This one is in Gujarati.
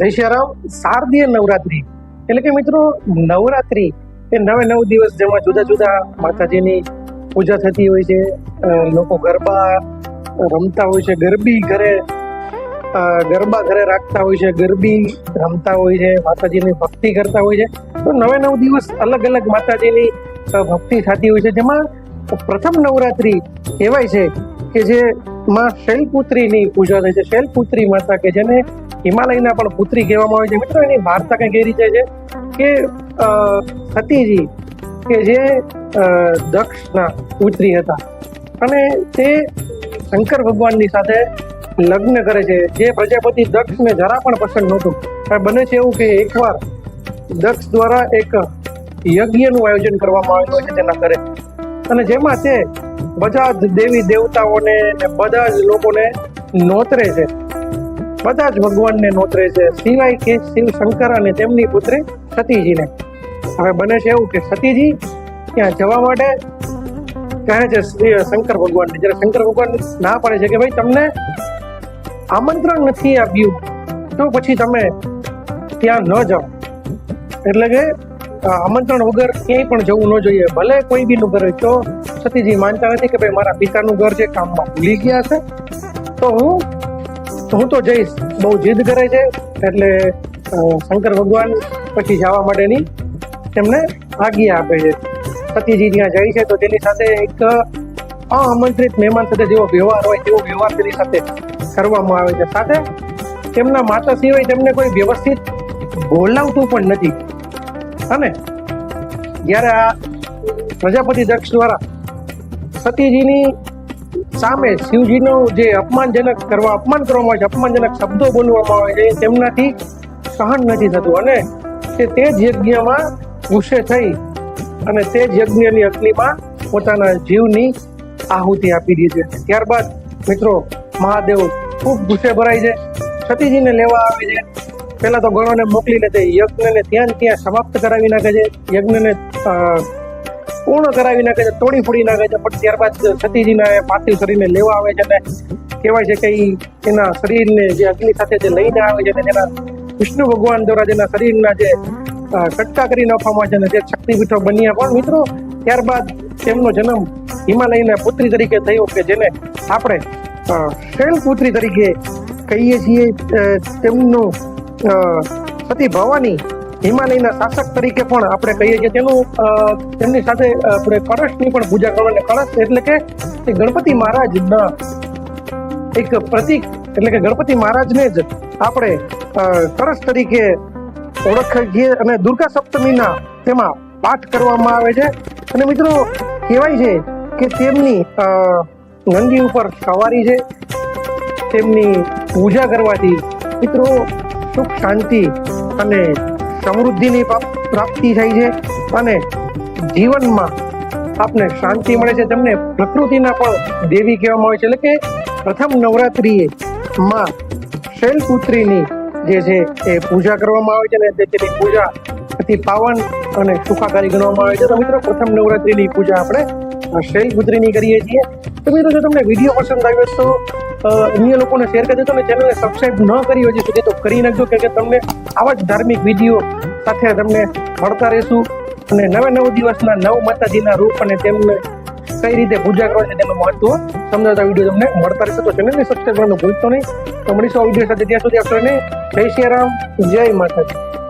જય શ્રી શારદીય નવરાત્રી. એટલે કે મિત્રો, નવરાત્રી એ નવે નવ દિવસ જેમાં જુદા જુદા માતાજીની પૂજા થતી હોય છે. લોકો ગરબા રમતા હોય છે. ગરબી ઘરે ગરબા ઘરે રાખતા હોય છે. ગરબી રમતા હોય છે. માતાજીની ભક્તિ કરતા હોય છે. તો નવે નવ દિવસ અલગ અલગ માતાજીની ભક્તિ થતી હોય છે. જેમાં પ્રથમ નવરાત્રી કહેવાય છે કે જે માં શૈલપુત્રીની પૂજા થાય છે. શૈલપુત્રી માતા કે જેને હિમાલયના પણ પુત્રી કહેવામાં આવે છે. મિત્રો, એની વાર્તા કંઈક એ રીતે છે કે સતીજી કે જે દક્ષના પુત્રી હતા અને તે શંકર ભગવાનની સાથે લગ્ન કરે છે. જે પ્રજાપતિ દક્ષને જરા પણ પસંદ નહોતું. પણ બને છે એવું કે એકવાર દક્ષ દ્વારા એક યજ્ઞનું આયોજન કરવામાં આવેલું હોય છે તેના ઘરે. અને જેમાં તે બધા જ દેવી દેવતાઓને બધા જ લોકોને નોતરે છે. બધા જ ભગવાનને નોતરે છે. સિવાય કે શિવ શંકર અને તેમની પુત્રી સતીજીને. હવે બને છે એવું કે સતીજી ત્યાં જવા માટે? કહે છે શંકર ભગવાનને. જ્યારે શંકર ભગવાન ના પાડે છે કે ભાઈ તમને આમંત્રણ નથી આપ્યું, તો પછી તમે ત્યાં ન જાઓ. એટલે કે આમંત્રણ વગર ક્યાંય પણ જવું ન જોઈએ. ભલે કોઈ બીનું ઘર જો સતીજી માનતા નથી કે ભાઈ મારા પિતાનું ઘર છે, કામમાં ભૂલી ગયા છે. તો હું હું તો જઈશ. બહુ જીદ કરે છે. એટલે શંકર ભગવાન પછી જવા માટેની તેમને આજ્ઞા આપે છે. સતીજી ત્યાં જાય છે તો તેની સાથે એક આમંત્રિત મહેમાન સાથે જેવો વ્યવહાર હોય, તેવો વ્યવહાર તેની સાથે કરવામાં આવે છે. સાથે તેમના માતા સિવાય તેમને કોઈ વ્યવસ્થિત બોલાવતું પણ નથી. અને જ્યારે આ પ્રજાપતિ દક્ષ દ્વારા સતીજીની સામે શિવજીનું જે અપમાનજનક કરવા, અપમાન કરવામાં આવે છે, અપમાનજનક શબ્દો બોલવામાં આવે છે તેમનાથી સહન નથી થતું. અને તે તે જ યજ્ઞમાં ગુસ્સે થઈ અને તે જ યજ્ઞની અગ્નિમાં પોતાના જીવની આહુતિ આપી દે છે. ત્યારબાદ મિત્રો, મહાદેવ ખૂબ ગુસ્સે ભરાય છે સતીજીને લેવા આવે છે. પહેલા તો ગણોને મોકલીને તે યજ્ઞને ત્યાં ત્યાં સમાપ્ત કરાવી નાખે છે. યજ્ઞને પૂર્ણ કરાવી નાખે છે. તોડી ફોડી નાખે છે. પણ ત્યારબાદ સતીજીના પાર્થિવ શરીરને લેવા આવે છે અને કહેવાય છે કે એના શરીરને જે અગ્નિ સાથે જે લઈને આવે છે અને તેના વિષ્ણુ ભગવાન દ્વારા જેના શરીરના જે કટકા કરી નાખવામાં છે અને જે શક્તિપીઠો બન્યા. પણ મિત્રો, ત્યારબાદ તેમનો જન્મ હિમાલયના પુત્રી તરીકે થયો કે જેને આપણે શૈલ પુત્રી તરીકે કહીએ છીએ. તેમનું સતી ભવાની હિમાલયના શાસક તરીકે પણ આપણે કહીએ છીએ. તેનું તેમની સાથે આપણે કળશની પણ પૂજા કરવાની કળશ એટલે કે ગણપતિ મહારાજના એક પ્રતિક. એટલે કે ગણપતિ મહારાજને જ આપણે કળશ તરીકે ઓળખીએ અને દુર્ગા સપ્તમીના તેમાં પાઠ કરવામાં આવે છે. અને મિત્રો, કહેવાય છે કે તેમની નંદી ઉપર સવારી છે. તેમની પૂજા કરવાથી મિત્રો સુખ, શાંતિ અને સમૃદ્ધિની પ્રાપ્તિ થાય છે અને જીવનમાં આપને શાંતિ મળે છે. તેમને પ્રકૃતિના પણ દેવી કહેવામાં આવે છે. એટલે કે પ્રથમ નવરાત્રિએ માં શૈલપુત્રીની જે છે એ પૂજા કરવામાં આવે છે અને તેની પૂજા અતિ પાવન અને સુખાકારી ગણવામાં આવે છે. તો મિત્રો, પ્રથમ નવરાત્રિની પૂજા આપણે શૈલપુત્રીની કરીએ છીએ. તો મિત્રો, જો તમને વીડિયો પસંદ આવ્યો તો અન્ય લોકોને શેર કરી દેજો અને ચેનલને સબસ્ક્રાઈબ ન કરી હજી સુધી તો કરી નાખજો કે તમને આવા જ ધાર્મિક વીડિયો સાથે તમને મળતા રહેશું. અને નવે નવ દિવસના નવ માતાજીના રૂપ અને તેમને કઈ રીતે પૂજા કરવા છે તેનું મહત્વ સમજાવતા વીડિયો તમને મળતા રહેશે. તો ચેનલને સબસ્ક્રાઈબ કરવાનું ભૂલતો નહીં. તો મળીશું આ વીડિયો સાથે. ત્યાં સુધી આપણે જય શ્રી રામ, જય માતાજી.